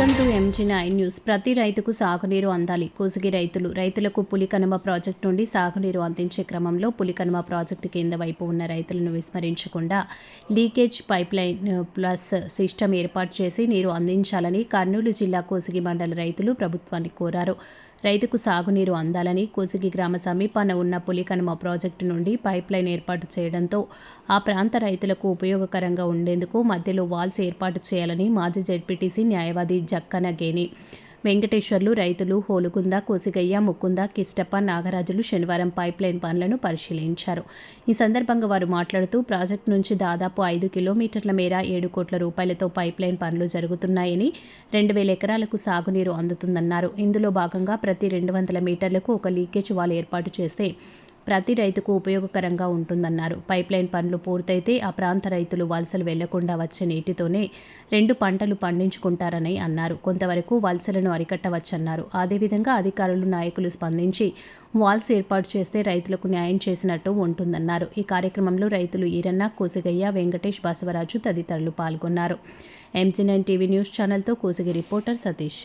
MG nine news. ప్రతి రైతుకు సాగునీరు అందాలి. కోసిగి రైతులు రైతులకు పులికనుమ ప్రాజెక్టు నుండి సాగునీరు అందించే క్రమంలో పులికనుమ ప్రాజెక్టు కింద వైపు ఉన్న రైతులను విస్మరించకుండా లీకేజ్ పైప్లైన్ ప్లస్ సిస్టమ్ ఏర్పాటు చేసి నీరు అందించాలని కర్నూలు జిల్లా కోసిగి మండల రైతులు ప్రభుత్వాన్ని కోరారు. రైతుకు సాగునీరు అందాలని కోసిగి గ్రామ సమీపాన ఉన్న పులికనుమ ప్రాజెక్టు నుండి పైప్లైన్ ఏర్పాటు చేయడంతో ఆ ప్రాంత రైతులకు ఉపయోగకరంగా ఉండేందుకు మధ్యలో వాల్స్ ఏర్పాటు చేయాలని మాజీ జడ్పీటీసీ న్యాయవాది జక్కనగేని వెంకటేశ్వర్లు రైతులు హోలుగుంద కోసిగయ్య ముకుంద కిష్టప్ప నాగరాజులు శనివారం పైప్లైన్ పనులను పరిశీలించారు. ఈ సందర్భంగా వారు మాట్లాడుతూ ప్రాజెక్టు నుంచి దాదాపు ఐదు కిలోమీటర్ల మేర ఏడు కోట్ల రూపాయలతో పైప్లైన్ పనులు జరుగుతున్నాయని రెండు వేల ఎకరాలకు సాగునీరు అందుతుందన్నారు. ఇందులో భాగంగా ప్రతి రెండు వందల మీటర్లకు ఒక లీకేజ్ వాల్ ఏర్పాటు చేస్తే ప్రతి రైతుకు ఉపయోగకరంగా ఉంటుందన్నారు. పైప్లైన్ పనులు పూర్తయితే ఆ ప్రాంత రైతులు వలసలు వెళ్ళకుండా వచ్చే నీటితోనే రెండు పంటలు పండించుకుంటారని అన్నారు. కొంతవరకు వలసలను అరికట్టవచ్చన్నారు. అదేవిధంగా అధికారులు నాయకులు స్పందించి వాల్స్ ఏర్పాటు చేస్తే రైతులకు న్యాయం చేసినట్టు ఉంటుందన్నారు. ఈ కార్యక్రమంలో రైతులు ఈరన్న కోసిగయ్య వెంకటేష్ బసవరాజు తదితరులు పాల్గొన్నారు. ఎంజీ నైన్ టీవీ న్యూస్ ఛానల్తో కోసిగి రిపోర్టర్ సతీష్.